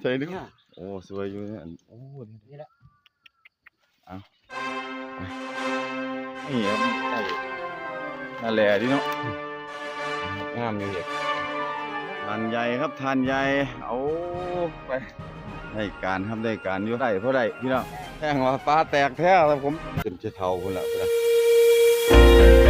ใส่ดิเนี่ยโอ้สวยอยู่เนี่ยอันโอ้นี่นี่แหละเอาไปนี่ครับใช่นั่นแหละดิเนาะงามอยู่เลยทานใหญ่ครับทานใหญ่เอาไปได้การครับได้การอยู่ได้เพราะได้พี่น้องแท่งว่าปลาแตกแท้แล้วผมขึ้นจะเท่าคนละคนละ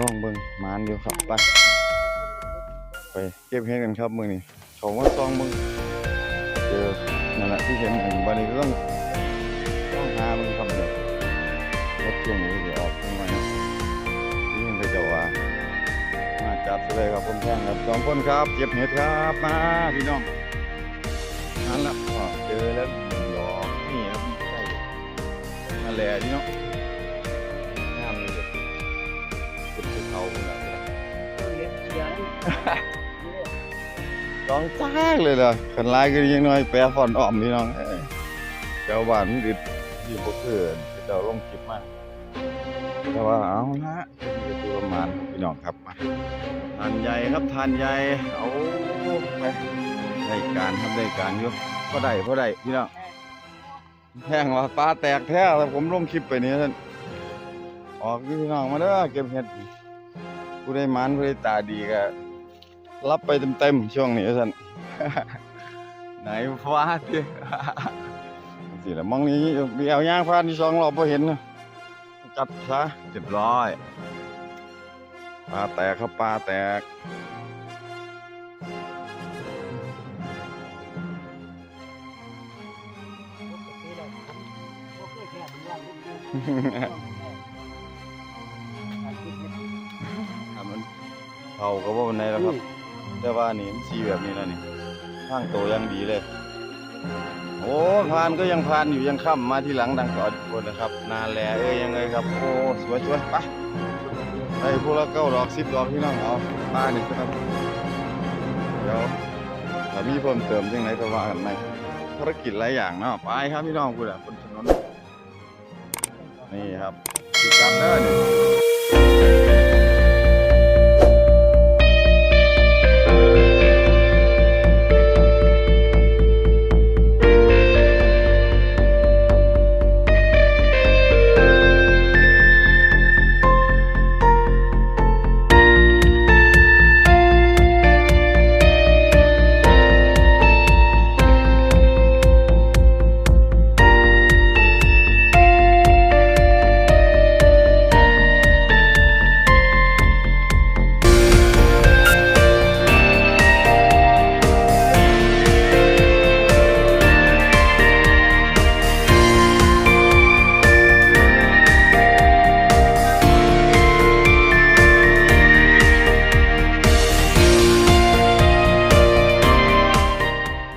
ลองเบิงมานอยู่ครับไปไปเก็บเห็ดกันครับมือนี้เขาว่าซองมึงเจอนั่นแหละที่เห็นเห็นวันนี้ก็ต้องต้องหามึงครับเดี๋ยรถช่วงนี้เดี๋ยวออกทำไมนะนี่มันก็จะว่ามาจับเลยครับผมแท่งครับสองคนครับเก็บเห็ดครับมาพี่น้องนั่นแหละเจอแล้วหนึ่งดอกนี่ครับใช่นั่นแหละนี่นาะง ร้องจ้ากเลยล่ะขันลายก็ยังน้อยแปรฟอนอ้อมพี่น้องเจ้าบ้านดิดที่บ่เกินเจ้าลงคลิปมาแต่ว่าเอาละนี่คือประมาณพี่น้องครับมาทานใหญ่ครับทานใหญ่เอาไปได้การครับได้การอยู่ก็ได้พอได้พี่น้องแห้งว่าปลาแตกแท้แล้วผมลงคลิปไปนี้ท่านออกพี่น้องมาเด้อเก็บเห็ดผู้ได้มันผู้ได้ตาดีก็ รับไปเต็มๆช่วงนี้ท่านไหนฟ้าดิสิละมองนี้มีเอาย่างฟ้าที่สองรอบพอเห็นนะจัดซะเรียบร้อยปลาแตกครับปลาแตกถ้ามันเท่าก็ว่ามันในแล้วครับ แต่ว่านี่มันสีแบบนี้แล้วนี่ข้างโตยังดีเลย โอ้พานก็ยังพานอยู่ยังค่ำมาที่หลังดังก่อนคนนะครับ นาแลเอ้ยยังไงครับ โอ้สวยสวยไปได้พวกละเก้าดอกสิบดอกพี่น้องเอาปลานี่ครับเดี๋ยวถ้ามีเพิ่มเติมยังไงก็ว่ากันไหมภารกิจหลายอย่างเนาะไปครับพี่น้องคุณอะบนถนนนี่ครับคือการเดินนี่